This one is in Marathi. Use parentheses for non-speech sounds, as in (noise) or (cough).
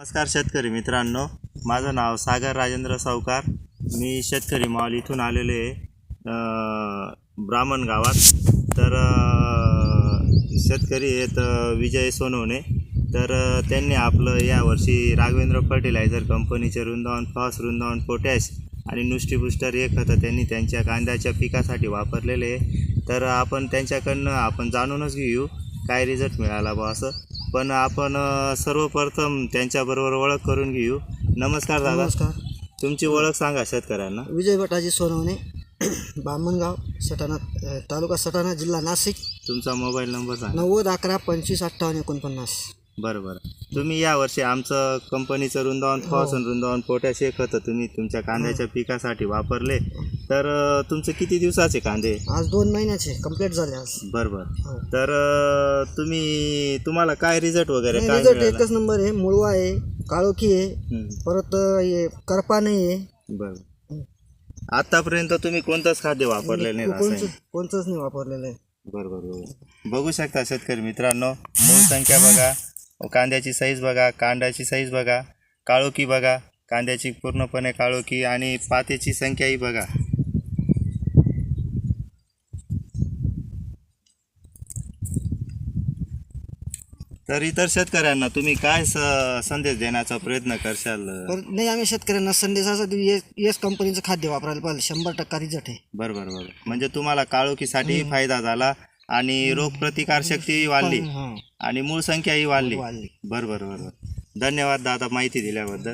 नमस्कार शेतकरी मित्रांनो. माझं नाव सागर राजेंद्र सावकार. मी शेतकरी मॉल इथून आलेले आहे ब्राह्मण गावात. तर शेतकरी आहेत विजय सोनवणे. तर त्यांनी आपलं यावर्षी राघवेंद्र फर्टिलायझर कंपनीचे वृंदावन फॉस वृंदावन पोटॅश आणि नुष्टी बुस्टर हे खतं त्यांनी त्यांच्या कांद्याच्या पिकासाठी वापरलेले आहे. तर आपण त्यांच्याकडनं आपण जाणूनच घेऊ काय रिझल्ट मिळाला बा असं. पण आपण अ, सर्वप्रथम त्यांच्याबरोबर ओळख करून घेऊ. नमस्कार दादा. नमस्कार. तुमची ओळख सांगा शेतकऱ्यांना. विजय भटाजी सोनवणे (clears throat) बामणगाव सटाणा अ, तालुका सटाणा जिल्हा नाशिक. तुमचा मोबाईल नंबर सांगा. नव्वद अकरा पंचवीस अठ्ठावन्न एकोणपन्नास. बरं बरं. तुम्ही यावर्षी आमचं कंपनीचं वृंदावन फॉस आणि वृंदावन पोटॅश हे खतं तुम्ही तुमच्या कांद्याच्या पिकासाठी वापरले. तर अ, तुमचे किती दिवसाचे कांदे? आज दोन महिन्याचे कंप्लीट झाले आज. बरं बरं हो. तर अ, तुम्ही तुम्हाला काय रिझल्ट वगैरे काय रिझल्ट मिळाला? एकच नंबर आहे मुळवा आहे काळोखी आहे परत अ, हे करपा नाही आहे बरं आतापर्यंत तुम्ही कोणतंच खाद्य वापरलेलं नाही कोणचं रासायनिक कोणचंच नाही वापरलेलं आहे. बरोबर बरोबर. बघू शकता शेतकरी मित्रांनो मूळ संख्या बघा कांद्याची साईज बघा कांद्याची साईज बघा काळोखी बघा कांद्याची पूर्णपणे काळोखी आणि पातेची संख्याही बघा. तर इतर शेतकऱ्यांना तुम्ही काय स संदेश देण्याचा प्रयत्न करशाल? परत नाही आम्ही शेतकऱ्यांना संदेशासाठी येस कंपनीचं खाद्य वापरायला पाहिजे शंभर टक्का रिझल्ट आहे. बरोबर बरोबर. म्हणजे तुम्हाला काळोखीसाठी फायदा झाला आणि रोगप्रतिकार शक्तीही वाढली. हां. आणि मूळ संख्याही वाढली. वाढली. बरं बरं बरं बरं धन्यवाद दादा माहिती दिल्याबद्दल.